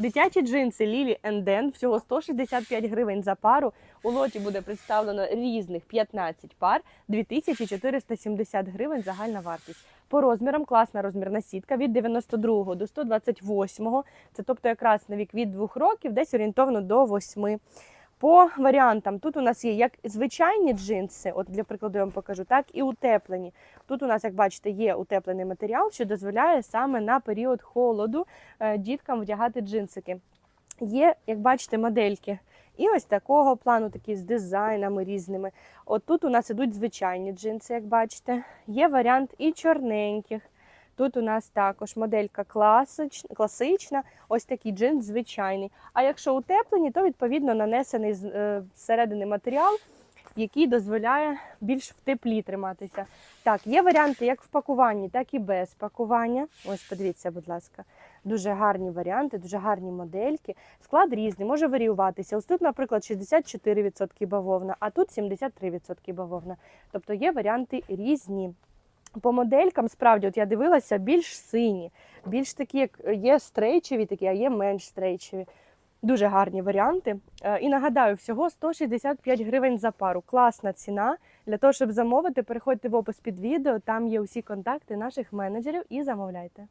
Дитячі джинси Lily Den всього 165 гривень за пару. У лоті буде представлено різних 15 пар, 2470 гривень загальна вартість. По розмірам класна розмірна сітка від 92 до 128. Це тобто якраз на вік від 2 років, десь орієнтовно до 8. По варіантам тут у нас є як звичайні джинси, от для прикладу я вам покажу, так і утеплені. Тут у нас, як бачите, є утеплений матеріал, що дозволяє саме на період холоду е, діткам вдягати джинсики. Є, як бачите, модельки. І ось такого плану, такі з дизайнами різними. От тут у нас ідуть звичайні джинси, як бачите. Є варіант і чорненьких. Тут у нас також моделька класич, класична, ось такий джинс звичайний. А якщо утеплені, то відповідно нанесений з- е, зсередини матеріал, який дозволяє більш в теплі триматися. Так, є варіанти як в пакуванні, так і без пакування. Ось подивіться, будь ласка. Дуже гарні варіанти, дуже гарні модельки. Склад різний, може варіюватися. Ось тут, наприклад, 64% бавовна, а тут 73% бавовна. Тобто є варіанти різні. По моделькам, справді, от я дивилася, більш сині, більш такі, як є стрейчеві, такі, а є менш стрейчеві. Дуже гарні варіанти. Е, І нагадаю, всього 165 гривень за пару. Класна ціна. Для того, щоб замовити, переходьте в опис під відео. Там є усі контакти наших менеджерів і замовляйте.